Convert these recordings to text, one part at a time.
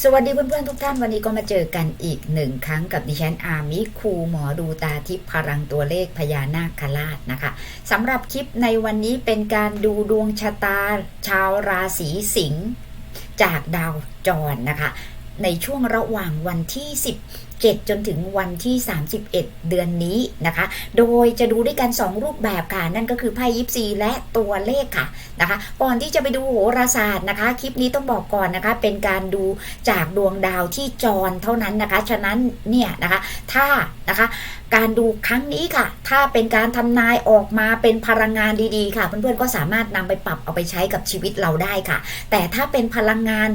สวัสดีเพื่อนๆทุกท่านวันนี้ก็มาเจอกันอีกหนึ่งครั้งกับดิฉันอามิคูหมอดูตาทิพย์พลังตัวเลขพญานาคราชนะคะสำหรับคลิปในวันนี้เป็นการดูดวงชะตา ชาวราศีสิงห์จากดาวจรนะคะ ในช่วงระหว่างวันที่ 7 จนถึงวันที่ 31 เดือนนี้นะคะ โดยจะดูด้วยกัน 2 รูปแบบค่ะ นั่นก็คือไพ่ยิปซีและตัวเลขค่ะนะคะ ก่อนที่จะไปดูโหราศาสตร์นะคะ คลิปนี้ต้องบอกก่อนนะคะ เป็นการดูจากดวงดาวที่จรเท่านั้นนะคะ ฉะนั้นเนี่ยนะคะ ถ้านะคะการดูครั้งนี้ค่ะ ถ้าเป็นการทำนายออกมาเป็นพลังงานดีๆ ค่ะ เพื่อนๆก็สามารถนำไปปรับเอาไปใช้กับชีวิตเราได้ค่ะ แต่ถ้าเป็นพลังงาน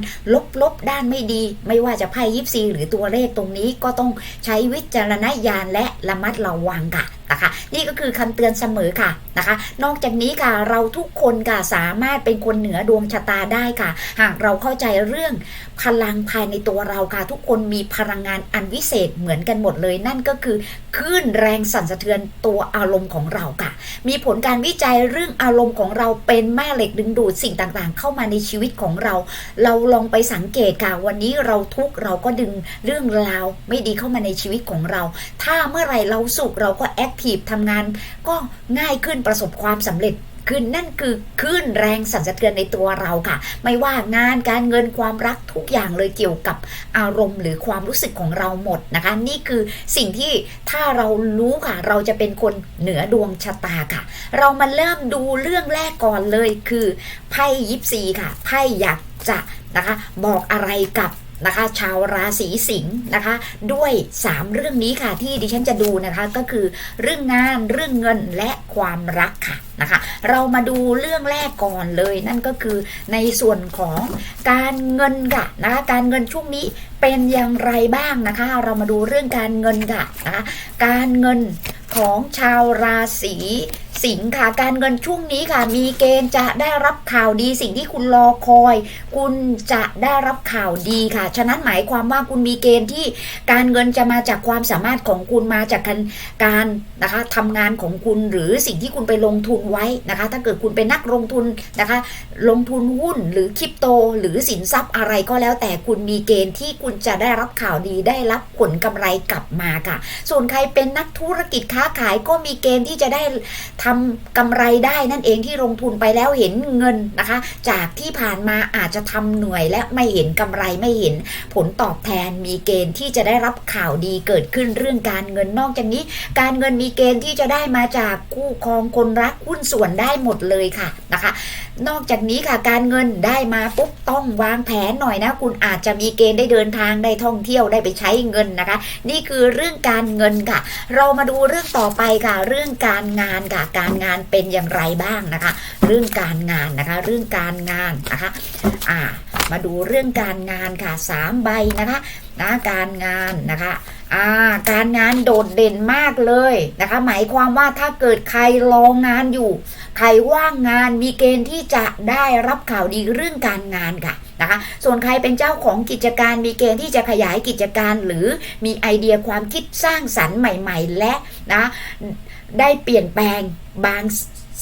ลบๆด้านไม่ดี ไม่ว่าจะไพ่ยิปซีหรือตัวเลขตรงนี้ก็ต้องใช้วิจารณญาณและระมัดระวังค่ะ นะคะ นี่ก็คือคำเตือนเสมอค่ะนะคะ นอกจากนี้ค่ะเราทุกคนค่ะสามารถเป็นคนเหนือดวงชะตาได้ค่ะ หากเราเข้าใจเรื่องพลังภายในตัวเราค่ะ ทุกคนมีพลังงานอันวิเศษเหมือนกันหมดเลย นั่นก็คือคลื่นแรงสั่นสะเทือนตัวอารมณ์ของเราค่ะ มีผลการวิจัยเรื่องอารมณ์ของเราเป็นแม่เหล็กดึงดูดสิ่งต่างๆ เข้ามาในชีวิตของเรา เราลองไปสังเกตค่ะวันนี้เราทุกเราก็ดึงเรื่องราวไม่ดีเข้ามาในชีวิตของเรา ถ้าเมื่อไหร่เราสุขเราก็แอคทีฟทำงานก็ง่ายขึ้นประสบความสำเร็จขึ้นนั่นคือคลื่นแรงสั่นสะเทือนในตัวเราค่ะ ไม่ว่างานการเงินความรักทุกอย่างเลยเกี่ยวกับอารมณ์หรือความรู้สึกของเราหมดนะคะ นี่คือสิ่งที่ถ้าเรารู้ค่ะ เราจะเป็นคนเหนือดวงชะตาค่ะ เรามาเริ่มดูเรื่องแรกก่อนเลยคือไพ่ยิปซีค่ะไพ่อยากจะนะคะ บอกอะไรกับ นะคะ ชาวราศีสิงห์นะคะ ด้วย 3 เรื่องนี้ค่ะที่ดิฉันจะดูนะคะก็คือเรื่องงานเรื่องเงินและความรักค่ะนะคะเรามาดูเรื่องแรกก่อนเลยนั่นก็คือในส่วนของการเงินค่ะนะคะการเงินช่วงนี้เป็นอย่างไรบ้างนะคะ เรามาดูเรื่องการเงินค่ะนะคะการเงินของชาวราศี สิงค่ะการเงินช่วงนี้ค่ะ มีเกณฑ์จะได้รับข่าวดีสิ่งที่คุณรอคอย คุณจะได้รับข่าวดีค่ะ ฉะนั้นหมายความว่าคุณมีเกณฑ์ที่การเงินจะมาจากความสามารถของคุณมาจากการการนะคะทำงานของคุณหรือสิ่งที่คุณไปลงทุนไว้นะคะ ถ้าเกิดคุณเป็นนักลงทุนนะคะ ลงทุนหุ้นหรือคริปโต หรือสินทรัพย์อะไรก็แล้ว แต่คุณมีเกณฑ์ที่คุณจะได้รับข่าวดีได้รับผลกำไรกลับมาค่ะ ส่วนใครเป็นนักธุรกิจค้าขายก็มีเกณฑ์ที่จะได้ททำกำไรได้นั่นเองที่ลงทุนไปแล้วเห็นเงินนะคะ จากที่ผ่านมาอาจจะทำหน่วยและไม่เห็นกำไรไม่เห็นผลตอบแทนมีเกณฑ์ที่จะได้รับข่าวดีเกิดขึ้นเรื่องการเงินนอกจากนี้ การเงินมีเกณฑ์ที่จะได้มาจากคู่ครองคนรักหุ้นส่วนได้หมดเลยค่ะนะคะ นอกจากนี้ค่ะการเงินได้มาปุ๊บต้องวางแผนหน่อยนะ คุณอาจจะมีเกณฑ์ได้เดินทางได้ท่องเที่ยวได้ไปใช้เงินนะคะ นี่คือเรื่องการเงินค่ะ เรามาดูเรื่องต่อไปค่ะ เรื่องการงานค่ะการงานเป็นอย่างไรบ้างนะคะ เรื่องการงานนะคะ เรื่องการงานนะคะ อ่า มาดูเรื่องการงานค่ะสามใบนะคะ นะการงานนะคะอ่าการงานโดดเด่นมากเลยนะคะ หมายความว่าถ้าเกิดใครรองงานอยู่ ใครว่างงานมีเกณฑ์ที่จะได้รับข่าวดีเรื่องการงานค่ะนะคะ ส่วนใครเป็นเจ้าของกิจการมีเกณฑ์ที่จะขยายกิจการ หรือมีไอเดียความคิดสร้างสรรค์ใหม่ ๆ และนะได้เปลี่ยนแปลงบาง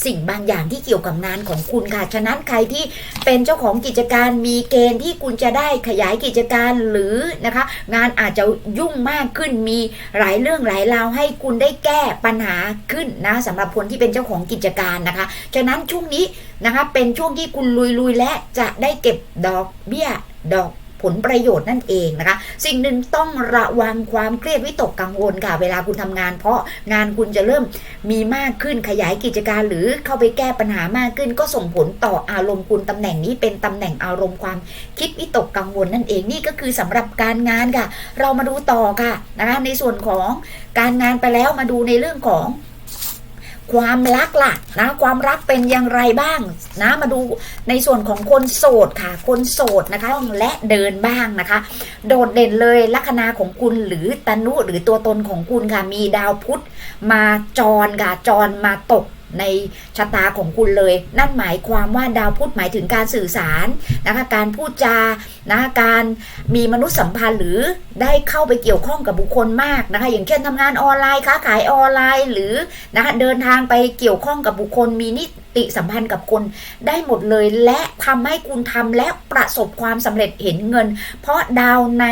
สิ่งบางอย่างที่เกี่ยวกับงานของคุณค่ะ ฉะนั้นใครที่เป็นเจ้าของกิจการมีเกณฑ์ที่คุณจะได้ขยายกิจการหรือนะคะ งานอาจจะยุ่งมากขึ้นมีหลายเรื่องหลายราวให้คุณได้แก้ปัญหาขึ้นนะสำหรับคนที่เป็นเจ้าของกิจการนะคะ ฉะนั้นช่วงนี้นะคะเป็นช่วงที่คุณลุยๆและจะได้เก็บดอกเบี้ยดอก ผลประโยชน์นั่นเองนะคะ สิ่งหนึ่งต้องระวังความเครียดวิตกกังวลค่ะ เวลาคุณทำงาน เพราะงานคุณจะเริ่มมีมากขึ้นขยายกิจการ หรือเข้าไปแก้ปัญหามากขึ้น ก็ส่งผลต่ออารมณ์คุณตำแหน่งนี้เป็นตำแหน่งอารมณ์ความคิดวิตกกังวลนั่นเองนี่ก็คือสำหรับการงานค่ะ เรามาดูต่อค่ะนะคะในส่วนของการงานไปแล้วมาดูในเรื่องของ ความรักล่ะนะความรักเป็นอย่างไรบ้างนะมาดูในส่วนของคนโสดค่ะ คนโสดนะคะและเดินบ้างนะคะ โดดเด่นเลยลัคนาของคุณหรือตนุหรือตัวตนของคุณค่ะมีดาวพุธมาจรค่ะจรมาตก ในชะตาของคุณเลย นั่นหมายความว่าดาวพุธหมายถึงการสื่อสารนะคะการพูดจานะคะการมีมนุษยสัมพันธ์หรือได้เข้าไปเกี่ยวข้องกับบุคคลมากนะคะอย่างเช่นทำงานออนไลน์ค้าขายออนไลน์ หรือนะคะเดินทางไปเกี่ยวข้องกับบุคคลมีนิติสัมพันธ์กับคนได้หมดเลยและทำให้คุณทำและประสบความสำเร็จเห็นเงิน เพราะดาวใน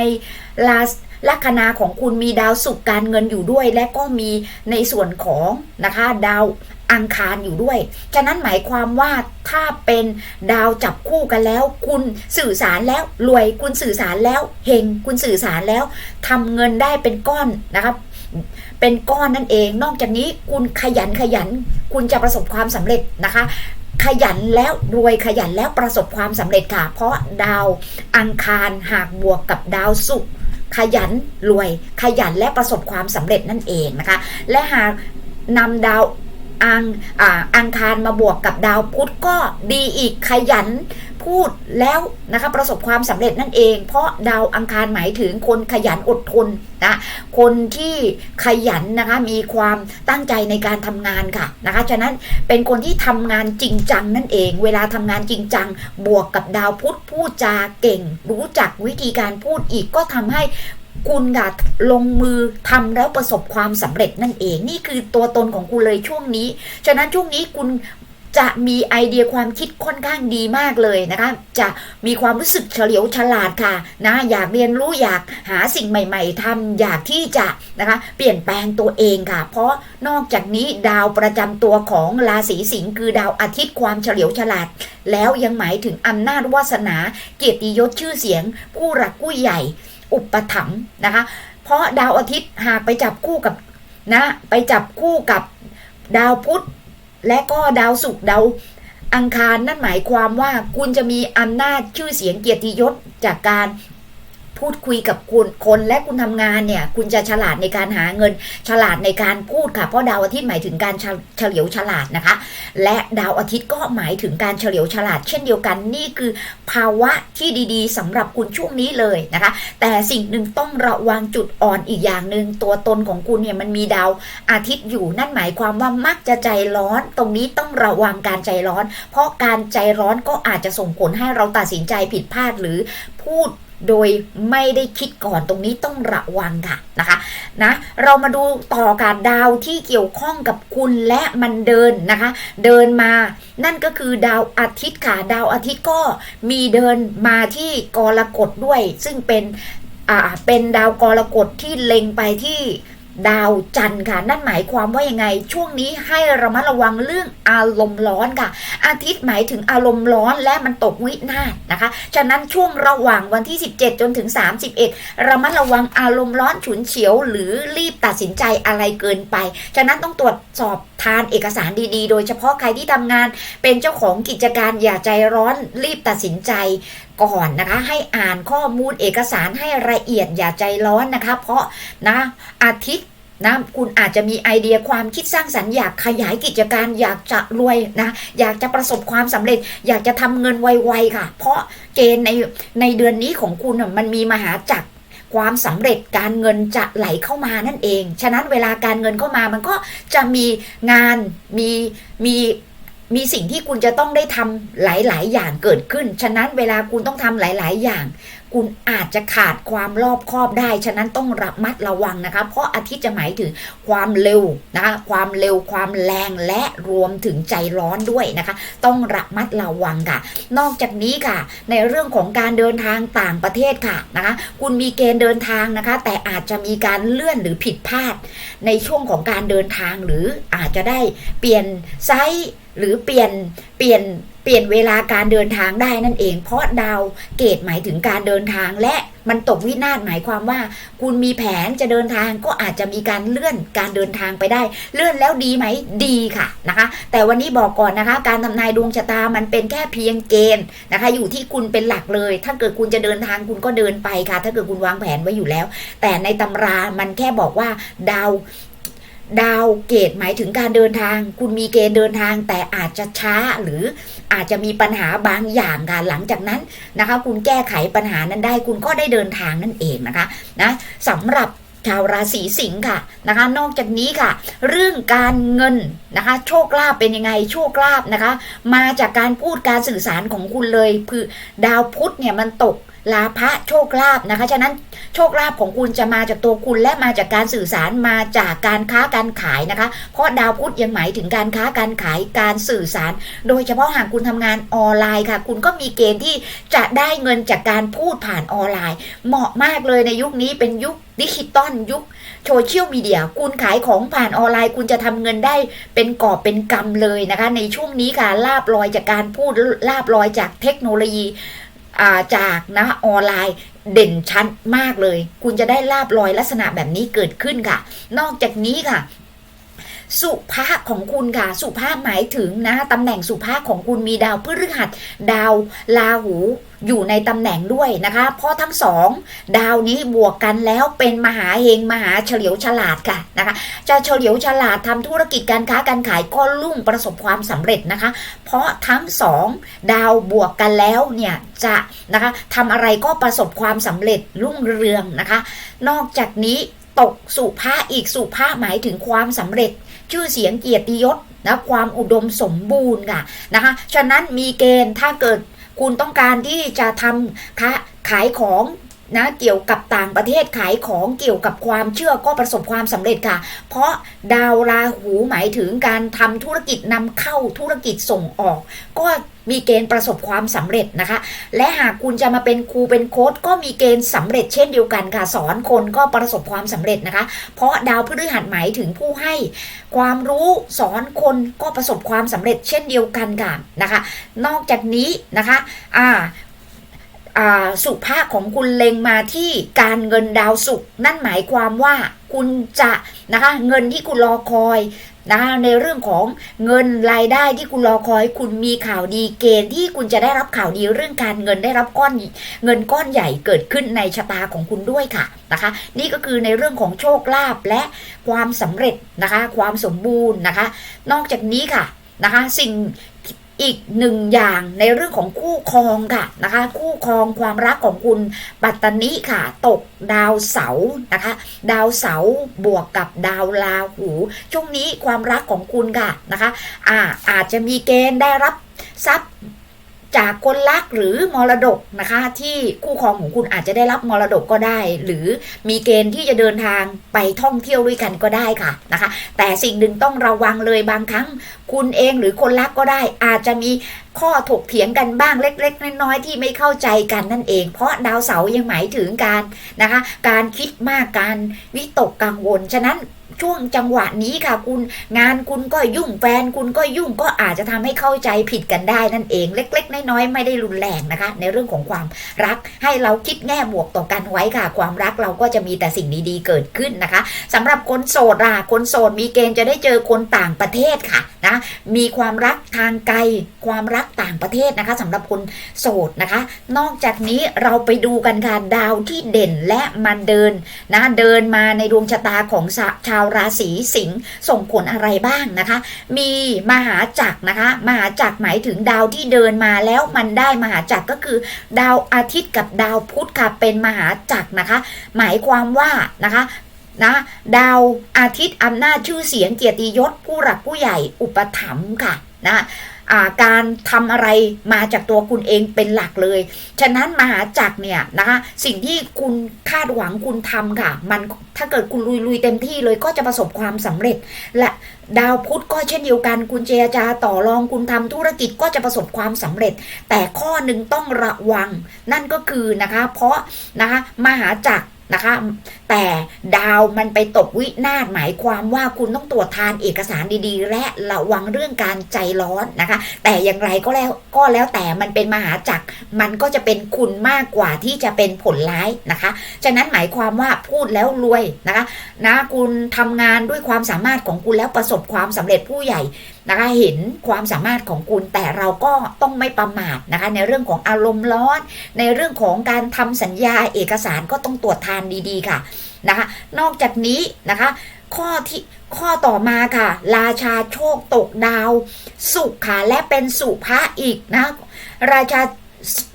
ลา ลัคนาของคุณมีดาวสุขการเงินอยู่ด้วย และก็มีในส่วนของนะคะดาวอังคารอยู่ด้วย ฉะนั้นหมายความว่าถ้าเป็นดาวจับคู่กันแล้ว คุณสื่อสารแล้วรวยคุณสื่อสารแล้วเฮงคุณสื่อสารแล้วทำเงินได้เป็นก้อนนะครับเป็นก้อนนั่นเอง นอกจากนี้คุณขยันขยัน คุณจะประสบความสำเร็จนะคะ ขยันแล้วรวยขยันแล้วประสบความสำเร็จค่ะ เพราะดาวอังคารหากบวกกับดาวศุกร์ ขยันรวย ขยันและประสบความสำเร็จนั่นเองนะคะ และหากนำดาวอังอังคารมาบวกกับดาวพุธก็ดีอีกขยัน พูดแล้วนะคะประสบความสำเร็จนั่นเอง เพราะดาวอังคารหมายถึงคนขยันอดทนนะคนที่ขยันนะคะมีความตั้งใจในการทำงานค่ะนะคะฉะนั้นเป็นคนที่ทำงานจริงจังนั่นเอง เวลาทำงานจริงจัง บวกกับดาวพุธพูดจาเก่ง รู้จักวิธีการพูดอีกก็ทำให้คุณค่ะลงมือทำแล้วประสบความสำเร็จนั่นเอง นี่คือตัวตนของคุณเลยช่วงนี้ ฉะนั้นช่วงนี้คุณ จะมีไอเดียความคิดค่อนข้างดีมากเลยนะคะ จะมีความรู้สึกเฉลียวฉลาดค่ะนะอยากเรียนรู้อยากหาสิ่งใหม่ ๆทำอยากที่จะนะคะเปลี่ยนแปลงตัวเองค่ะ เพราะนอกจากนี้ดาวประจำตัวของราศีสิงห์คือดาวอาทิตย์ความเฉลียวฉลาด แล้วยังหมายถึงอำนาจวาสนา เกียรติยศชื่อเสียง ผู้หลักผู้ใหญ่ อุปถัมภ์นะคะ เพราะดาวอาทิตย์หากไปจับคู่กับนะไปจับคู่กับดาวพุธ และก็ดาวศุกร์ดาวอังคารนั่นหมายความว่าคุณจะมีอำนาจชื่อเสียงเกียรติยศจากการ พูดคุยกับคุณคนและคุณทำงานเนี่ย คุณจะฉลาดในการหาเงิน ฉลาดในการพูดค่ะ เพราะดาวอาทิตย์หมายถึงการเฉลียวฉลาดนะคะ และดาวอาทิตย์ก็หมายถึงการเฉลียวฉลาด เช่นเดียวกันนี่คือภาวะที่ดีๆสำหรับคุณช่วงนี้เลยนะคะ แต่สิ่งหนึ่งต้องระวังจุดอ่อนอีกอย่างหนึ่งตัวตนของคุณเนี่ยมันมีดาวอาทิตย์อยู่นั่นหมายความว่ามักจะใจร้อน ตรงนี้ต้องระวังการใจร้อน เพราะการใจร้อนก็อาจจะส่งผลให้เราตัดสินใจผิดพลาดหรือพูด โดยไม่ได้คิดก่อนตรงนี้ต้องระวังค่ะนะคะนะเรามาดูต่อการดาวที่เกี่ยวข้องกับคุณและมันเดินนะคะ เดินมา นั่นก็คือดาวอาทิตย์ค่ะดาวอาทิตย์ก็มีเดินมาที่กรกฎด้วย ซึ่งเป็นอ่าเป็นดาวกรกฎที่เล็งไปที่ ดาวจันทร์ค่ะ นั่นหมายความว่ายังไง ช่วงนี้ให้ระมัดระวังเรื่องอารมณ์ร้อนค่ะ อาทิตย์หมายถึงอารมณ์ร้อนและมันตกวินาศนะคะ ฉะนั้นช่วงระหว่างวันที่ 17 จนถึง 31 ระมัดระวังอารมณ์ร้อนฉุนเฉียว หรือรีบตัดสินใจอะไรเกินไป ฉะนั้นต้องตรวจสอบทานเอกสารดีๆ โดยเฉพาะใครที่ทำงาน เป็นเจ้าของกิจการอย่าใจร้อนรีบตัดสินใจ ก่อนนะคะ ให้อ่านข้อมูลเอกสารให้ละเอียดอย่าใจร้อนนะคะ เพราะนะอาทิตย์นะคุณอาจจะมีไอเดียความคิดสร้างสรรค์อยากขยายกิจการอยากจะรวยนะอยากจะประสบความสำเร็จ อยากจะทำเงินไวๆค่ะ เพราะเกณฑ์ในในเดือนนี้ของคุณมันมีมหาจักรความสำเร็จการเงินจะไหลเข้ามานั่นเอง ฉะนั้นเวลาการเงินเข้ามามันก็จะมีงานมีมี มีสิ่งที่คุณจะต้องได้ทำหลาย ๆ อย่างเกิดขึ้น ฉะนั้นเวลาคุณต้องทำหลาย ๆ อย่าง คุณอาจจะขาดความรอบคอบได้ ฉะนั้นต้องระมัดระวังนะคะ เพราะอาทิตย์จะหมายถึงความเร็วนะคะ ความเร็ว ความแรง และรวมถึงใจร้อนด้วยนะคะ ต้องระมัดระวังค่ะ นอกจากนี้ค่ะ ในเรื่องของการเดินทางต่างประเทศค่ะนะคะ คุณมีเกณฑ์เดินทางนะคะ แต่อาจจะมีการเลื่อนหรือผิดพลาด ในช่วงของการเดินทางหรืออาจจะได้เปลี่ยนไซส์ หรือเปลี่ยนเปลี่ยนเปลี่ยนเวลาการเดินทางได้นั่นเอง เพราะดาวเกตหมายถึงการเดินทางและมันตกวินาศหมายความว่า คุณมีแผนจะเดินทางก็อาจจะมีการเลื่อนการเดินทางไปได้ เลื่อนแล้วดีไหมดีค่ะนะคะ แต่วันนี้บอกก่อนนะคะ การทำนายดวงชะตามันเป็นแค่เพียงเกณฑ์นะคะ อยู่ที่คุณเป็นหลักเลย ถ้าเกิดคุณจะเดินทางคุณก็เดินไปค่ะ ถ้าเกิดคุณวางแผนไว้อยู่แล้ว แต่ในตำรามันแค่บอกว่าดาว ดาวเกตหมายถึงการเดินทาง คุณมีเกณฑ์เดินทาง แต่อาจจะช้าหรืออาจจะมีปัญหาบางอย่างค่ะหลังจากนั้นนะคะ คุณแก้ไขปัญหานั้นได้ คุณก็ได้เดินทางนั่นเองนะคะนะสำหรับชาวราศีสิงค์ค่ะนะคะ นอกจากนี้ค่ะ เรื่องการเงินนะคะ โชคลาภเป็นยังไงโชคลาภนะคะ มาจากการพูดการสื่อสารของคุณเลยคือดาวพุธเนี่ยมันตก ลาภะโชคลาภนะคะฉะนั้นโชคลาภของคุณจะมาจากตัวคุณและมาจากการสื่อสารมาจากการค้าการขายนะคะ เพราะดาวพุธยังหมายถึงการค้าการขายการสื่อสาร โดยเฉพาะหากคุณทำงานออนไลน์ค่ะ คุณก็มีเกณฑ์ที่จะได้เงินจากการพูดผ่านออนไลน์ เหมาะมากเลยในยุคนี้เป็นยุคดิจิตอลยุคโซเชียลมีเดียคุณขายของผ่านออนไลน์ คุณจะทำเงินได้เป็นกอบเป็นกำเลยนะคะ ในช่วงนี้ค่ะลาบลอยจากการพูดลาบลอยจากเทคโนโลยี จากนะออนไลน์เด่นชัดมากเลย คุณจะได้ลาบลอยลักษณะแบบนี้เกิดขึ้นค่ะ นอกจากนี้ค่ะสุภาพของคุณค่ะ สุภาพหมายถึงนะตำแหน่งสุภาพของคุณมีดาวพฤหัส ดาวลาหู อยู่ในตำแหน่งด้วยนะคะ เพราะทั้งสองดาวนี้บวกกันแล้วเป็นมหาเฮงมหาเฉลียวฉลาดค่ะนะคะ จะเฉลียวฉลาดทำธุรกิจการค้าการขายก็รุ่งประสบความสำเร็จนะคะ เพราะทั้งสองดาวบวกกันแล้วเนี่ยจะนะคะทำอะไรก็ประสบความสำเร็จรุ่งเรืองนะคะ นอกจากนี้ตกสุภาอีกสุภาหมายถึงความสำเร็จ ชื่อเสียงเกียรติยศนะความอุดมสมบูรณ์ค่ะนะคะ ฉะนั้นมีเกณฑ์ถ้าเกิด คุณต้องการที่จะทำค้าขายของ นะเกี่ยวกับต่างประเทศขายของเกี่ยวกับความเชื่อก็ประสบความสำเร็จค่ะ เพราะดาวราหูหมายถึงการทำธุรกิจนำเข้าธุรกิจส่งออก ก็มีเกณฑ์ประสบความสำเร็จนะคะ และหากคุณจะมาเป็นครูเป็นโค้ดก็มีเกณฑ์สำเร็จเช่นเดียวกันค่ะ สอนคนก็ประสบความสำเร็จนะคะ เพราะดาวพฤหัสหมายถึงผู้ให้ ความรู้สอนคนก็ประสบความสำเร็จเช่นเดียวกันค่ะนะคะ นอกจากนี้นะคะ อ่า สุภาพของคุณเล็งมาที่การเงินดาวสุข นั่นหมายความว่าคุณจะนะคะเงินที่คุณรอคอยนะคะในเรื่องของเงินรายได้ที่คุณรอคอย คุณมีข่าวดีเกณฑ์ที่คุณจะได้รับข่าวดีเรื่องการเงินได้รับก้อนเงินก้อนใหญ่เกิดขึ้นในชะตาของคุณด้วยค่ะนะคะ นี่ก็คือในเรื่องของโชคลาภและความสำเร็จนะคะ ความสมบูรณ์นะคะ นอกจากนี้ค่ะนะคะ สิ่ง อีกหนึ่งอย่างในเรื่องของคู่ครองค่ะนะคะ คู่ครองความรักของคุณปัตตานิค่ะ ตกดาวเสานะคะ ดาวเสาบวกกับดาวลาหู ช่วงนี้ความรักของคุณค่ะนะคะอ่าอาจจะมีเกณฑ์ได้รับทรัพย์ จากคนรักหรือมรดกนะคะ ที่คู่ครองของคุณอาจจะได้รับมรดกก็ได้ หรือมีเกณฑ์ที่จะเดินทางไปท่องเที่ยวด้วยกันก็ได้ค่ะนะคะ แต่สิ่งหนึ่งต้องระวังเลยบางครั้ง คุณเองหรือคนรักก็ได้ อาจจะมีข้อถกเถียงกันบ้างเล็ก ๆ น้อยๆที่ไม่เข้าใจกันนั่นเอง เพราะดาวเสาร์ยังหมายถึงการนะคะ การคิดมากการวิตกกังวลฉะนั้น ช่วงจังหวะนี้ค่ะ คุณงานคุณก็ยุ่งแฟนคุณก็ยุ่งก็อาจจะทำให้เข้าใจผิดกันได้นั่นเอง เล็ก ๆ น้อยๆไม่ได้รุนแรงนะคะ ในเรื่องของความรักให้เราคิดแง่บวกต่อกันไว้ค่ะ ความรักเราก็จะมีแต่สิ่งดีๆเกิดขึ้นนะคะสำหรับคนโสดล่ะคนโสดมีเกณฑ์จะได้เจอคนต่างประเทศค่ะนะมีความรักทางไกล ความรักต่างประเทศนะคะสำหรับคนโสดนะคะ นอกจากนี้เราไปดูกันค่ะดาวที่เด่นและมันเดินนะเดินมาในดวงชะตาของชาวราศีสิงห์ส่งผลอะไรบ้างนะคะ มีมหาจักรนะคะ มหาจักรหมายถึงดาวที่เดินมาแล้วมันได้มหาจักรก็คือ ดาวอาทิตย์กับดาวพุธค่ะเป็นมหาจักรนะคะ หมายความว่านะคะนะดาวอาทิตย์อำนาจชื่อเสียงเกียรติยศผู้หลักผู้ใหญ่อุปถัมภ์ค่ะนะ การทำอะไรมาจากตัวคุณเองเป็นหลักเลย ฉะนั้นมหาจักรเนี่ยนะคะสิ่งที่คุณคาดหวังคุณทำค่ะ มันถ้าเกิดคุณลุยลุยเต็มที่เลยก็จะประสบความสำเร็จ และดาวพุธก็เช่นเดียวกัน คุณเจรจาต่อรองคุณทำธุรกิจก็จะประสบความสำเร็จ แต่ข้อหนึ่งต้องระวัง นั่นก็คือนะคะ เพราะนะคะมหาจักรนะคะแต่ดาวมันไปตกวินาศหมายความว่าคุณต้องตรวจทานเอกสารดีๆ และระวังเรื่องการใจร้อนนะคะ แต่อย่างไรก็แล้วก็แล้วแต่มันเป็นมหาจักรมันก็จะเป็นคุณมากกว่าที่จะเป็นผลร้ายนะคะ ฉะนั้นหมายความว่าพูดแล้วรวยนะคะนะคุณทำงานด้วยความสามารถของคุณแล้วประสบความสำเร็จผู้ใหญ่นะคะเห็นความสามารถของคุณแต่เราก็ต้องไม่ประมาทนะคะ ในเรื่องของอารมณ์ร้อน ในเรื่องของการทำสัญญาเอกสารก็ต้องตรวจทานดีๆค่ะ นะคะนอกจากนี้นะคะข้อที่ข้อต่อมาค่ะ ราชาโชคตกดาว สุขค่ะและเป็นสุภะอีกนะ ราชา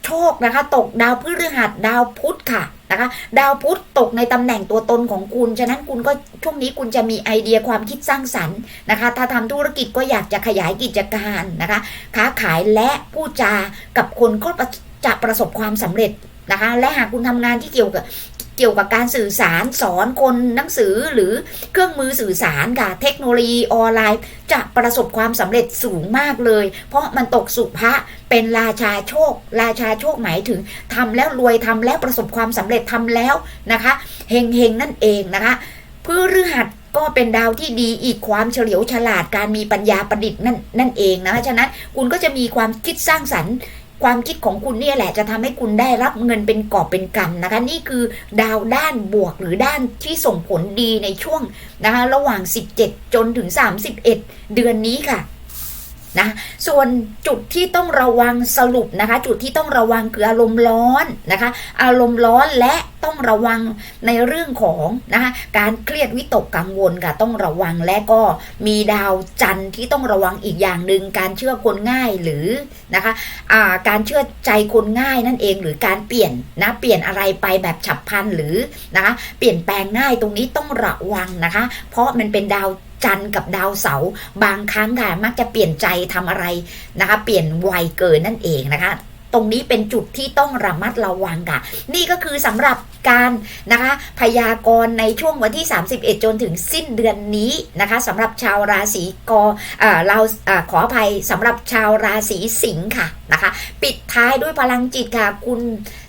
โชคนะคะตกดาวพฤหัสดาวพุธค่ะนะคะดาวพุธตกในตำแหน่งตัวตนของคุณ ฉะนั้นคุณก็ช่วงนี้คุณจะมีไอเดียความคิดสร้างสรรค์นะคะ ถ้าทำธุรกิจก็อยากจะขยายกิจการนะคะ ค้าขายและพูดจากับคนก็จะประสบความสำเร็จนะคะ และหากคุณทำงานที่เกี่ยวกับ เกี่ยวกับการสื่อสารสอนคนหนังสือหรือเครื่องมือสื่อสารค่ะเทคโนโลยีออนไลน์ จะประสบความสำเร็จสูงมากเลย เพราะมันตกสุภะเป็นราชาโชค ราชาโชคหมายถึงทำแล้วรวยทำแล้วประสบความสำเร็จทำแล้วนะคะเฮงเฮงนั่นเองนะคะพฤหัสก็เป็นดาวที่ดีอีกความเฉลียวฉลาดการมีปัญญาประดิษฐ์นั่นนั่นเองนะคะฉะนั้นคุณก็จะมีความคิดสร้างสรรค์ ความคิดของคุณเนี่ยแหละจะทำให้คุณได้รับเงินเป็นกอบเป็นกำนะคะ นี่คือดาวด้านบวกหรือด้านที่ส่งผลดีในช่วงนะคะ ระหว่าง 17 จนถึง 31 เดือนนี้ค่ะ นะ ส่วนจุดที่ต้องระวังสรุปนะคะ จุดที่ต้องระวังคืออารมณ์ร้อนนะคะ อารมณ์ร้อนและต้องระวังในเรื่องของนะคะการเครียดวิตกกังวลค่ะต้องระวังและก็มีดาวจันทร์ที่ต้องระวังอีกอย่างหนึ่งการเชื่อคนง่ายหรือนะคะอ่าการเชื่อใจคนง่ายนั่นเองหรือการเปลี่ยนนะเปลี่ยนอะไรไปแบบฉับพลันหรือนะคะเปลี่ยนแปลงง่ายตรงนี้ต้องระวังนะคะ เพราะมันเป็นดาว จันทร์กับดาวเสาร์บางครั้งค่ะมักจะเปลี่ยนใจทำอะไรนะคะ เปลี่ยนวัยเกินนั่นเองนะคะ ตรงนี้เป็นจุดที่ต้องระมัดระวังค่ะ นี่ก็คือสำหรับการนะคะพยากรณ์ในช่วงวันที่ 31 จนถึงสิ้นเดือนนี้นะคะสำหรับชาวราศีกอเราอขออภัยสำหรับชาวราศีสิงค์ค่ะนะคะปิดท้ายด้วยพลังจิตค่ะ คุณ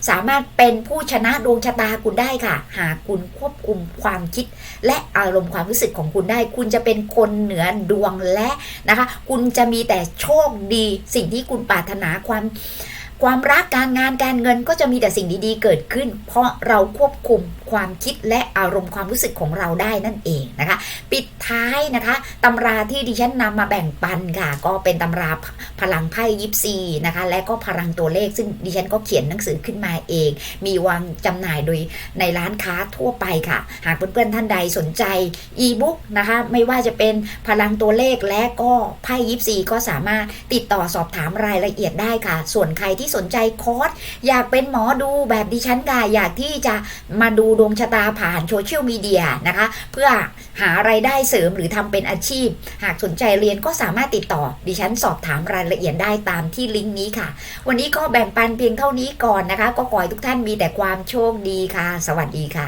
สามารถเป็นผู้ชนะดวงชะตาคุณได้ค่ะ หากคุณควบคุมความคิด และอารมณ์ความรู้สึกของคุณได้ คุณจะเป็นคนเหนือดวงและนะคะ คุณจะมีแต่โชคดีสิ่งที่คุณปรารถนาความ ความรักการงานการเงินก็จะมีแต่สิ่งดีๆ เกิดขึ้น เพราะเราควบคุมความคิดและอารมณ์ความรู้สึกของเราได้นั่นเองนะคะ ปิดท้ายนะคะตำราที่ดิฉันนำมาแบ่งปันค่ะ ก็เป็นตำราพลังไพ่ยิปซีนะคะ และก็พลังตัวเลข ซึ่งดิฉันก็เขียนหนังสือขึ้นมาเอง มีวางจำหน่ายโดยในร้านค้าทั่วไปค่ะ หากเพื่อนๆท่านใดสนใจอีบุ๊กนะคะ ไม่ว่าจะเป็นพลังตัวเลขและก็ไพ่ยิปซีก็สามารถติดต่อสอบถามรายละเอียดได้ค่ะ ส่วนใครที่สนใจคอร์สอยากเป็นหมอดูแบบดิฉันค่ะอยากที่จะมาดูดวงชะตาผ่านโซเชียลมีเดียนะคะ เพื่อหาไรายได้เสริมหรือทำเป็นอาชีพ หากสนใจเรียนก็สามารถติดต่อ ดิฉันสอบถามรายละเอียดได้ตามที่ลิงก์นี้ค่ะ วันนี้ก็แบ่งปันเพียงเท่านี้ก่อนนะคะ ก็ขอให้ทุกท่านมีแต่ความโชคดีค่ะ สวัสดีค่ะ